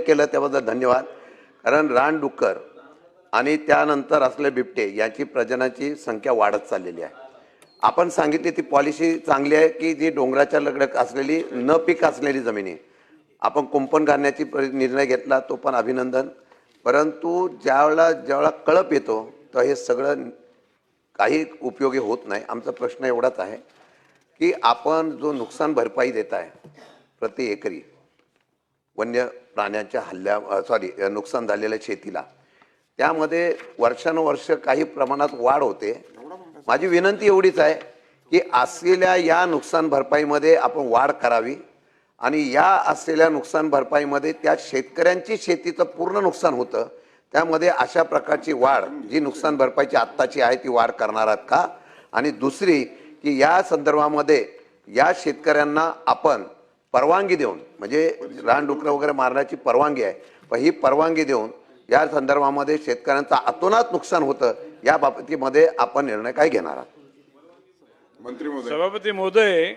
केलं त्याबद्दल धन्यवाद. कारण रानडुक्कर आणि त्यानंतर असले बिबटे यांची प्रजनाची संख्या वाढत चाललेली आहे. आपण सांगितली ती पॉलिसी चांगली आहे की जी डोंगराच्या लगडक असलेली न पीक असलेली जमिनी. आपण कुंपण घालण्याची निर्णय घेतला तो पण अभिनंदन. परंतु ज्यावेळेला ज्यावेळेला कळप येतो तर हे सगळं काही उपयोगी होत नाही. आमचा प्रश्न एवढाच आहे की आपण जो नुकसान भरपाई देत आहे प्रति एकरी वन्य प्राण्यांच्या हल्ल्या सॉरी नुकसान झालेल्या शेतीला. त्यामध्ये वर्षानुवर्ष काही प्रमाणात वाढ होते. माझी विनंती एवढीच आहे की असलेल्या या नुकसान भरपाईमध्ये आपण वाढ करावी आणि या असलेल्या नुकसान भरपाईमध्ये त्या शेतकऱ्यांची शेतीचं पूर्ण नुकसान होतं. त्यामध्ये अशा प्रकारची वाढ जी नुकसान भरपाईची आत्ताची आहे ती वाढ करणार आहात का? आणि दुसरी की या संदर्भामध्ये या शेतकऱ्यांना आपण परवानगी देऊन म्हणजे रानडुकरं वगैरे मारण्याची परवानगी आहे. पण ही परवानगी देऊन या संदर्भामध्ये शेतकऱ्यांचं अतोनात नुकसान होतं या बाबतीमध्ये आपण निर्णय काय घेणार आहात? मंत्री महोदय. सभापती महोदय